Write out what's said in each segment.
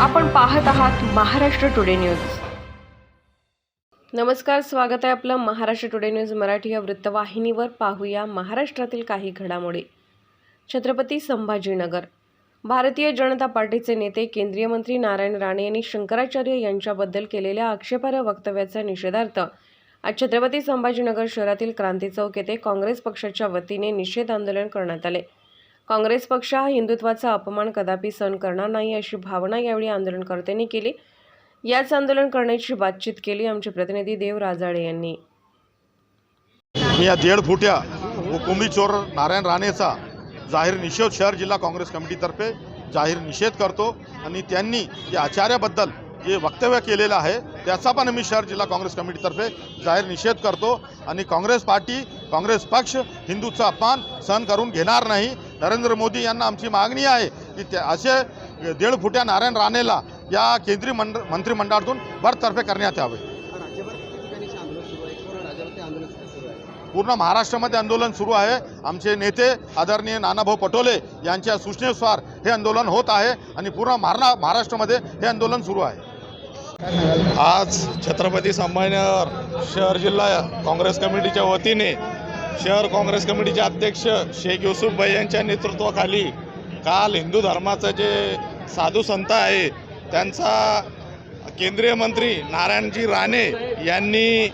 आपण पाहत आहात महाराष्ट्र टुडे न्यूज नमस्कार स्वागत आहे आपलं महाराष्ट्र टुडे न्यूज मराठी या वृत्तवाहिनीवर. पाहूया महाराष्ट्रातील काही घडामोडी. छत्रपती संभाजीनगर. भारतीय जनता पार्टीचे नेते केंद्रीय मंत्री नारायण राणे यांनी शंकराचार्य यांच्याबद्दल केलेल्या आक्षेपार्ह वक्तव्याचा निषेधार्थ आज छत्रपती संभाजीनगर शहरातील क्रांती चौक येथे काँग्रेस पक्षाच्या वतीने निषेध आंदोलन करण्यात आले. काँग्रेस पक्ष हा हिंदुत्वाचा अपमान कदापि सहन करणार नाही अशी भावना यावेळी आंदोलनकर्त्यांनी केली. याच आंदोलन करण्याची बातचीत केली आमचे प्रतिनिधी देव राजाळे यांनी. मी या दीड फुट्या हुकुमी चोर नारायण राणेचा जाहीर निषेध शहर जिल्हा काँग्रेस कमिटीतर्फे जाहीर निषेध करतो आणि त्यांनी या आचार्याबद्दल जे वक्तव्य केलेलं आहे त्याचा पण मी शहर जिल्हा काँग्रेस कमिटीतर्फे जाहीर निषेध करतो. आणि काँग्रेस पार्टी काँग्रेस पक्ष हिंदूचा अपमान सहन करून घेणार नाही. नरेंद्र मोदी यांना आमची मागणी आहे की त्या असे दीड फुट्या नारायण राणेला या केंद्रीय मंड मंत्रिमंडळातून बरतर्फे करण्यात यावे. पूर्ण पूर्ण महाराष्ट्रामध्ये आंदोलन सुरू आहे. आमचे नेते आदरणीय नानाभाऊ पटोले यांच्या सूचनेनुसार हे आंदोलन होत आहे आणि पूर्ण महारा महाराष्ट्रामध्ये हे आंदोलन सुरू आहे. आज छत्रपती संभाजीनगर शहर जिल्हा काँग्रेस कमिटीच्या वतीने शहर काँग्रेस कमिटीचे अध्यक्ष शेख युसुफ भाई यांच्या नेतृत्वाखाली काल हिंदू धर्माचं जे साधू संत आहे त्यांचा केंद्रीय मंत्री नारायणजी राणे यांनी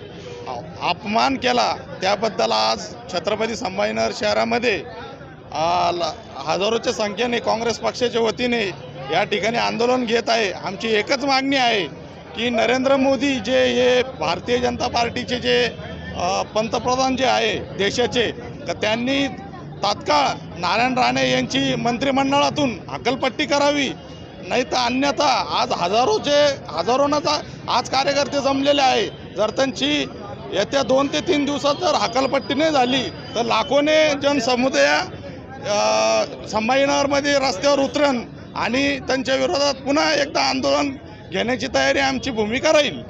अपमान केला. त्याबद्दल आज छत्रपती संभाजीनगर शहरामध्ये हजारोच्या संख्येने काँग्रेस पक्षाच्या वतीने या ठिकाणी आंदोलन घेत आहे. आमची एकच मागणी आहे की नरेंद्र मोदी जे हे भारतीय जनता पार्टीचे जे पंतप्रधान जे आहे देशाचे तर त्यांनी तात्काळ नारायण राणे यांची मंत्रिमंडळातून हकलपट्टी करावी. नाही तर अन्यथा आज हजारोचे हजारोनाचा आज कार्यकर्ते जमलेले आहे. जर त्यांची येत्या दोन ते तीन दिवसात जर हकालपट्टी नाही झाली तर लाखोने जनसमुदाया संभाजीनगरमध्ये रस्त्यावर उतरण आणि त्यांच्या विरोधात पुन्हा एकदा आंदोलन घेण्याची तयारी आमची भूमिका राहील.